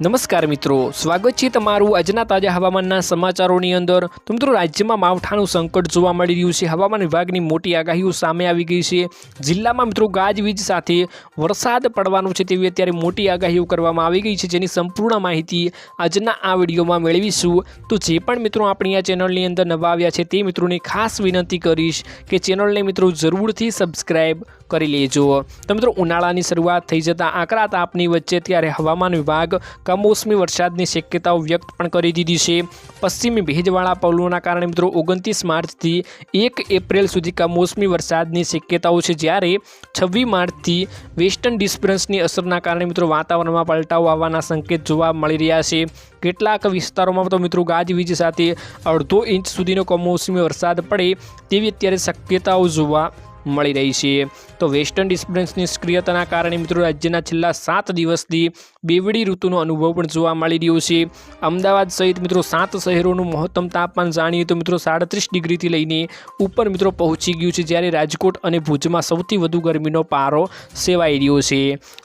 નમસ્કાર મિત્રો, સ્વાગત છે તમારું આજના તાજા હવામાનના સમાચારોની અંદર. તો મિત્રો, રાજ્યમાં માવઠાનું સંકટ જોવા મળી રહ્યું છે. હવામાન વિભાગની મોટી આગાહીઓ સામે આવી ગઈ છે. જિલ્લામાં મિત્રો, ગાજવીજ સાથે વરસાદ પડવાનો છે તેવી અત્યારે મોટી આગાહીઓ કરવામાં આવી ગઈ છે, જેની સંપૂર્ણ માહિતી આજના આ વિડીયોમાં મેળવીશું. તો જે પણ મિત્રો આપણી આ ચેનલની અંદર નવા આવ્યા છે, તે મિત્રોને ખાસ વિનંતી કરીશ કે ચેનલને મિત્રો જરૂરથી સબસ્ક્રાઈબ કરી લેજો તો મિત્રો, ઉનાળાની શરૂઆત થઈ જતાં આકરા તાપની વચ્ચે ત્યારે હવામાન વિભાગ કમોસમી વરસાદની શક્યતાઓ વ્યક્ત પણ કરી દીધી છે. પશ્ચિમી ભેજવાળા પવનોના કારણે મિત્રો, ઓગણત્રીસ માર્ચથી એક એપ્રિલ સુધી કમોસમી વરસાદની શક્યતાઓ છે. જ્યારે છવ્વીસ માર્ચથી વેસ્ટર્ન ડિસ્ટર્બન્સની અસરના કારણે મિત્રો, વાતાવરણમાં પલટાવ આવવાના સંકેત જોવા મળી રહ્યા છે. કેટલાક વિસ્તારોમાં તો મિત્રો, ગાજવીજ સાથે અડધો ઇંચ સુધીનો કમોસમી વરસાદ પડે તેવી અત્યારે શક્યતાઓ જોવા મળી રહી છે. તો વેસ્ટર્ન ડિસ્ટર્બન્સની સક્રિયતાના કારણે મિત્રો રાજ્યના છેલ્લા સાત દિવસથી બેવડી ઋતુનો અનુભવ પણ જોવા મળી રહ્યો છે. અમદાવાદ સહિત મિત્રો સાત શહેરોનું મહત્તમ તાપમાન જાણીએ તો મિત્રો સાડત્રીસ ડિગ્રીથી લઈને ઉપર મિત્રો પહોંચી ગયું છે, જ્યારે રાજકોટ અને ભુજમાં સૌથી વધુ ગરમીનો પારો સેવાઈ રહ્યો છે.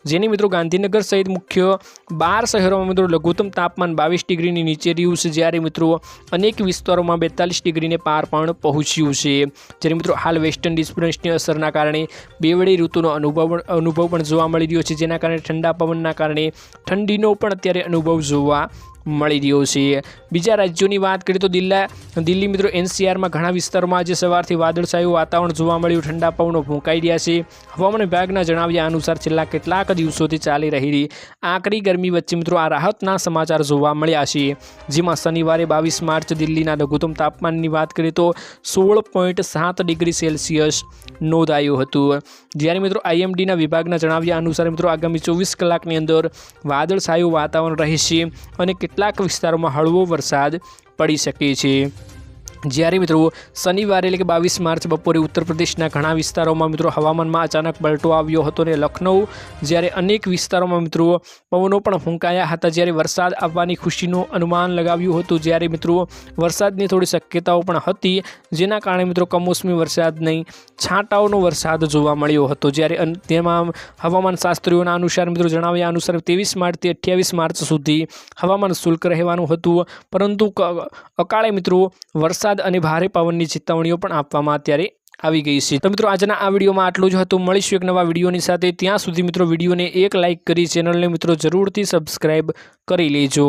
જેની મિત્રો ગાંધીનગર સહિત મુખ્ય બાર શહેરોમાં મિત્રો લઘુત્તમ તાપમાન બાવીસ ડિગ્રીની નીચે રહ્યું છે, જ્યારે મિત્રો અનેક વિસ્તારોમાં બેતાલીસ ડિગ્રીને પાર પણ પહોંચ્યું છે. જ્યારે મિત્રો હાલ વેસ્ટર્ન ડિસ્ટર્બન્સની અસરના કારણે બેવડી ઋતુનો અનુભવ અનુભવ પણ જોવા મળી રહ્યો છે. જેના કારણે ઠંડા પવનના કારણે ઠંડીનો પણ અત્યારે અનુભવ જોવા મળી રહ્યો છે. બીજા રાજ્યોની વાત કરીએ તો દિલ્હી દિલ્હી મિત્રો એનસીઆરમાં ઘણા વિસ્તારોમાં આજે સવારથી વાદળછાયું વાતાવરણ જોવા મળ્યું, ઠંડા પવનો ફૂંકાઈ રહ્યા છે. હવામાન વિભાગના જણાવ્યા અનુસાર છેલ્લા કેટલાક દિવસોથી ચાલી રહેલી આકરી ગરમી વચ્ચે મિત્રો આ રાહતના સમાચાર જોવા મળ્યા છે. જેમાં શનિવારે બાવીસ માર્ચ દિલ્હીના લઘુત્તમ તાપમાનની વાત કરીએ તો સોળ પોઈન્ટ સાત ડિગ્રી સેલ્સિયસ નોંધાયું હતું. જ્યારે મિત્રો આઈએમડીના વિભાગના જણાવ્યા અનુસાર મિત્રો આગામી ચોવીસ કલાકની અંદર વાદળછાયું વાતાવરણ રહેશે અને વિસ્તારોમાં હળવો વરસાદ પડી શકે છે. જ્યારે મિત્રો શનિવારે એટલે કે બાવીસ માર્ચ બપોરે ઉત્તર પ્રદેશના ઘણા વિસ્તારોમાં મિત્રો હવામાનમાં અચાનક પલટો આવ્યો હતો અને લખનઉ જ્યારે અનેક વિસ્તારોમાં મિત્રો પવનો પણ ફૂંકાયા હતા. જ્યારે વરસાદ આવવાની ખુશીનું અનુમાન લગાવ્યું હતું. જ્યારે મિત્રો વરસાદની થોડી શક્યતાઓ પણ હતી, જેના કારણે મિત્રો કમોસમી વરસાદ નહીં છાંટાઓનો વરસાદ જોવા મળ્યો હતો. જ્યારે તેમાં હવામાન શાસ્ત્રીઓના અનુસાર મિત્રો જણાવ્યા અનુસાર ત્રેવીસ માર્ચથી અઠ્યાવીસ માર્ચ સુધી હવામાન શુલ્ક રહેવાનું હતું. પરંતુ અકાળે મિત્રો વરસાદ અને ભારે પવનની ચેતવણીઓ પણ આપવામાં અત્યારે આવી ગઈ છે. તો મિત્રો, આજના આ વિડીયોમાં આટલું જ હતું. મળીશું એક નવા વિડીયોની સાથે. ત્યાં સુધી મિત્રો, વિડીયોને એક લાઇક કરી ચેનલને મિત્રો જરૂરથી સબસ્ક્રાઈબ કરી લેજો.